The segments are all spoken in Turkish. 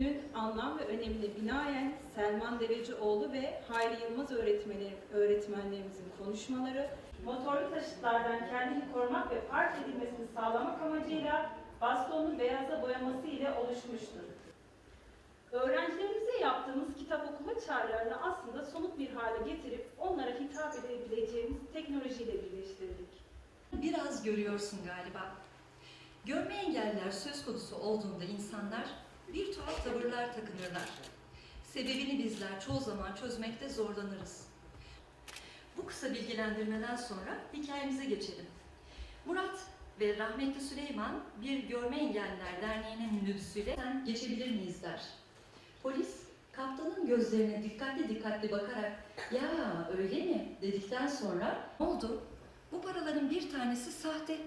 Dün anlam ve önemine binaen Selman Derecioğlu ve Hayri Yılmaz öğretmenler, öğretmenlerimizin konuşmaları motorlu taşıtlardan kendini korumak ve park edilmesini sağlamak amacıyla bastonlu beyaza boyaması ile oluşmuştur. Öğrencilerimize yaptığımız kitap okuma çağrılarını aslında somut bir hale getirip onlara hitap edebileceğimiz teknolojiyle birleştirdik. Biraz görüyorsun galiba. Görme engelliler söz konusu olduğunda insanlar bir tuhaf tavırlar takınırlar. Sebebini bizler çoğu zaman çözmekte zorlanırız. Bu kısa bilgilendirmeden sonra hikayemize geçelim. Murat ve rahmetli Süleyman bir Görme Engelliler Derneği'nin minibüsüyle "Sen geçebilir miyiz der. Polis kaptanın gözlerine dikkatli dikkatli bakarak ya öyle mi dedikten sonra oldu? Bu paraların bir tanesi sahte.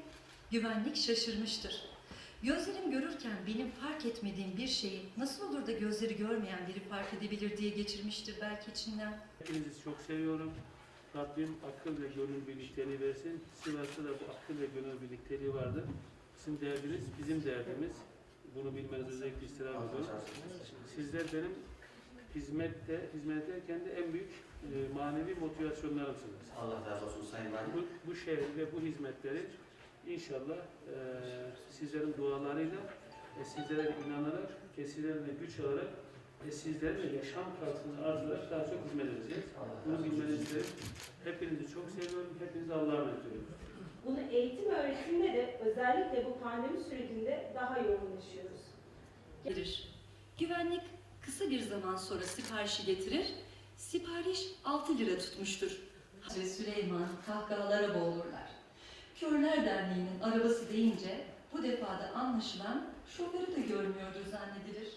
Güvenlik şaşırmıştır. Gözlerim görürken benim fark etmediğim bir şeyi nasıl olur da gözleri görmeyen biri fark edebilir diye geçirmiştir belki içinden. Hepinizi çok seviyorum. Rabbim akıl ve gönül birlikteliği versin. Sivas'ta da bu akıl ve gönül birlikteliği vardır. Sizin derdiniz bizim derdimiz. Bunu bilmenizi özellikle istirham ediyorum. Sizler benim hizmette, hizmet ederken de en büyük e, manevi motivasyonlarımsınız. Allah razı olsun Sayın Valim. Bu, bu şehir ve bu hizmetleri inşallah e, sizlerin dualarıyla ve sizlere inanarak ve sizlerle güç alarak ve sizlerin yaşam kalitesini arzularak daha çok hizmet edeceğiz. Bunu bilmenizi. Hepinizi çok seviyorum. Hepinizi Allah'a emanet ediyorum. Bunu eğitim öğretimde de özellikle bu pandemi sürecinde daha yoğunlaşıyoruz. Verir. Güvenlik kısa bir zaman sonra siparişi getirir. Sipariş 6 lira tutmuştur. Ve Süleyman kahkahalara boğulurlar. Derneği'nin arabası deyince bu defada anlaşılan şoförü de görmüyordur zannedilir.